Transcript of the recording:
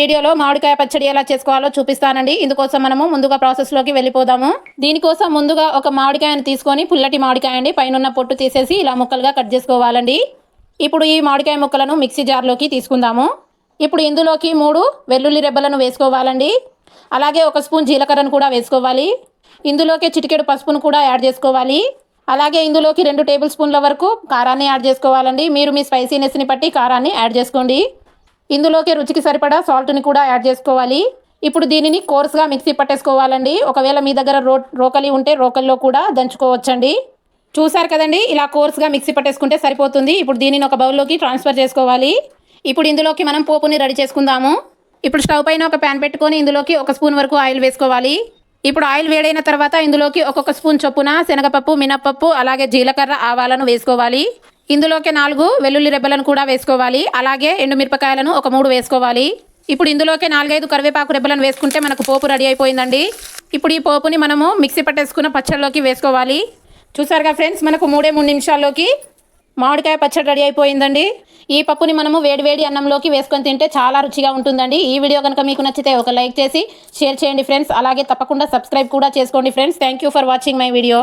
వీడియోలో మామిడికాయ పచ్చడి ఎలా చేసుకోవాలో చూపిస్తానండి. ఇందుకోసం మనము ముందుగా ప్రాసెస్లోకి వెళ్ళిపోదాము. దీనికోసం ముందుగా ఒక మామిడికాయను తీసుకొని పుల్లటి మామిడికాయ అండి పైన పొట్టు తీసేసి ఇలా ముక్కలుగా కట్ చేసుకోవాలండి. ఇప్పుడు ఈ మామిడికాయ ముక్కలను మిక్సీ జార్లోకి తీసుకుందాము. ఇప్పుడు ఇందులోకి మూడు వెల్లుల్లి రెబ్బలను వేసుకోవాలండి. అలాగే ఒక స్పూన్ జీలకర్రను కూడా వేసుకోవాలి. ఇందులోకి చిటికెడు పసుపును కూడా యాడ్ చేసుకోవాలి. అలాగే ఇందులోకి రెండు టేబుల్ స్పూన్ల వరకు కారాన్ని యాడ్ చేసుకోవాలండి. మీరు మీ స్పైసీనెస్ని బట్టి కారాన్ని యాడ్ చేసుకోండి. ఇందులోకి రుచికి సరిపడా సాల్ట్ని కూడా యాడ్ చేసుకోవాలి. ఇప్పుడు దీనిని కోర్స్గా మిక్సీ పట్టేసుకోవాలండి. ఒకవేళ మీ దగ్గర రో రోకలి ఉంటే రోకల్లో కూడా దంచుకోవచ్చండి. చూసారు కదండి ఇలా కోర్స్గా మిక్సీ పట్టేసుకుంటే సరిపోతుంది. ఇప్పుడు దీనిని ఒక బౌల్లోకి ట్రాన్స్ఫర్ చేసుకోవాలి. ఇప్పుడు ఇందులోకి మనం పోపుని రెడీ చేసుకుందాము. ఇప్పుడు స్టవ్ పైన ఒక ప్యాన్ పెట్టుకొని ఇందులోకి ఒక స్పూన్ వరకు ఆయిల్ వేసుకోవాలి. ఇప్పుడు ఆయిల్ వేడైన తర్వాత ఇందులోకి ఒక్కొక్క స్పూన్ చొప్పున శనగపప్పు మినప్పప్పు అలాగే జీలకర్ర ఆవాలను వేసుకోవాలి. ఇందులోకి నాలుగు వెల్లుల్లి రెబ్బలను కూడా వేసుకోవాలి. అలాగే ఎండుమిరపకాయలను ఒక మూడు వేసుకోవాలి. ఇప్పుడు ఇందులోకి నాలుగైదు కరివేపాకు రెబ్బలను వేసుకుంటే మనకు పోపు రెడీ అయిపోయిందండి. ఇప్పుడు ఈ పోపుని మనము మిక్సీ పట్టేసుకున్న పచ్చడిలోకి వేసుకోవాలి. చూసారుగా ఫ్రెండ్స్ మనకు మూడే మూడు నిమిషాల్లోకి మామిడికాయ పచ్చడి రెడీ అయిపోయిందండి. ఈ పప్పుని మనము వేడివేడి అన్నంలోకి వేసుకొని తింటే చాలా రుచిగా ఉంటుందండి. ఈ వీడియో కనుక మీకు నచ్చితే ఒక లైక్ చేసి షేర్ చేయండి ఫ్రెండ్స్. అలాగే తప్పకుండా సబ్స్క్రైబ్ కూడా చేసుకోండి friends. Thank you for watching my video